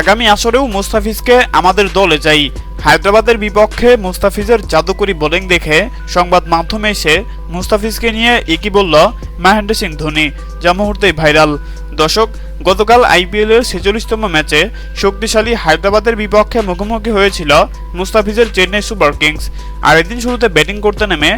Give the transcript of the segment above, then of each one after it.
আগামী আসরেও মুস্তাফিজকে আমাদের দলে চাই হায়দ্রাবাদের বিপক্ষে মুস্তাফিজের জাদুকরি বোলিং দেখে সংবাদ মাধ্যমে এসে মুস্তাফিজকে নিয়ে একই বলল মহেন্দ্র সিং ধোনি, যা মুহূর্তেই ভাইরাল। দর্শক, গতকাল আইপিএলের ছেচল্লিশতম ম্যাচে শক্তিশালী হায়দ্রাবাদের বিপক্ষে মুখোমুখি হয়েছিল মুস্তাফিজের চেন্নাই সুপার কিংস। আর এদিন শুরুতে ব্যাটিং করতে নেমে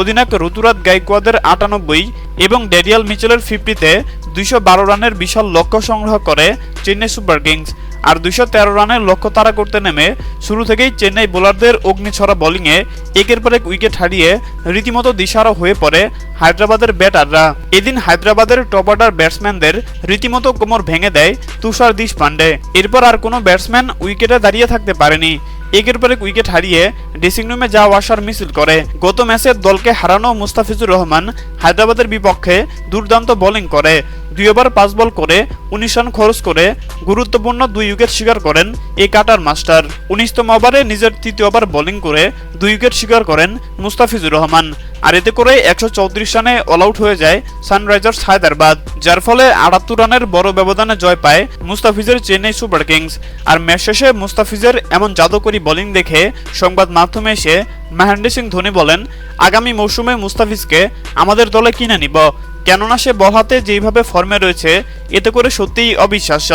অধিনায়ক ঋতুরাজ গাইকোয়াদের আটানব্বই এবং ড্যারিয়াল মিচেলের ফিফটিতে দুইশো বারো রানের বিশাল লক্ষ্য সংগ্রহ করে চেন্নাই সুপার কিংস, আর দুইশো তেরো রানের লক্ষ্য তারা করতে নেমে শুরু থেকেই চেন্নাই বোলারদের অগ্নিছড়া বোলিংয়ে একের পর এক উইকেট হারিয়ে রীতিমতো দিশারা হয়ে পড়ে হায়দ্রাবাদের ব্যাটাররা। এদিন হায়দ্রাবাদের টপ অর্ডার ব্যাটসম্যানদের রীতিমতো কোমর ভেঙে দেয় তুষার দিশ পান্ডে এরপর আর কোনো ব্যাটসম্যান উইকেটে দাঁড়িয়ে থাকতে পারেনি। একের পর এক উইকেট হারিয়ে ড্রেসিং রুমে যাওয়া আসার মিছিল করে। গত ম্যাচে দলকে হারানো মুস্তাফিজুর রহমান হায়দ্রাবাদের বিপক্ষে দুর্দান্ত বোলিং করে। দুই ওভার পাঁচ বল করে, উনিশ রান খরচ করে গুরুত্বপূর্ণ দুই উইকেট শিকার করেন এই কাটার মাস্টার। উনিশতম ওভারে নিজের তৃতীয় ওভার বোলিং করে দুই উইকেট শিকার করেন মুস্তাফিজুর রহমান। আর এতে করে একশো চৌত্রিশ রানে অল আউট হয়ে যায় সানরাইজার্স হায়দ্রাবাদ, যার ফলে আটাত্তর রানের বড় ব্যবধানে জয় পায় মুস্তাফিজের চেন্নাই সুপার কিংস। আর ম্যাচ শেষে মুস্তাফিজের এমন জাদুকরি বোলিং দেখে সংবাদ মাধ্যমে এসে মহেন্দ্র সিং ধোনি বলেন, আগামী মৌসুমে মুস্তাফিজকে আমাদের দলে কিনে নিব। কেননা সে বল হাতে যেইভাবে ফর্মে রয়েছে, এতে করে সত্যিই অবিশ্বাস্য।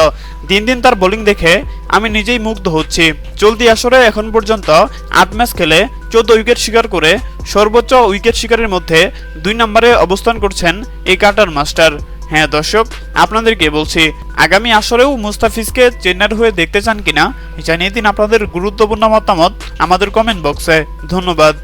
দিন দিন তার বোলিং দেখে আমি নিজেই মুগ্ধ হচ্ছি। চলতি আসরে এখন পর্যন্ত আট ম্যাচ খেলে চোদ্দ উইকেট শিকার করে সর্বোচ্চ উইকেট শিকারের মধ্যে দুই নম্বরে অবস্থান করছেন এই কাটার মাস্টার। হ্যাঁ দর্শক, আপনাদেরকে বলছি, আগামী আসরেও মুস্তাফিজকে চেন্নাইয়ের হয়ে দেখতে চান কিনা, জানিয়ে দিন আপনাদের গুরুত্বপূর্ণ মতামত আমাদের কমেন্ট বক্সে ধন্যবাদ।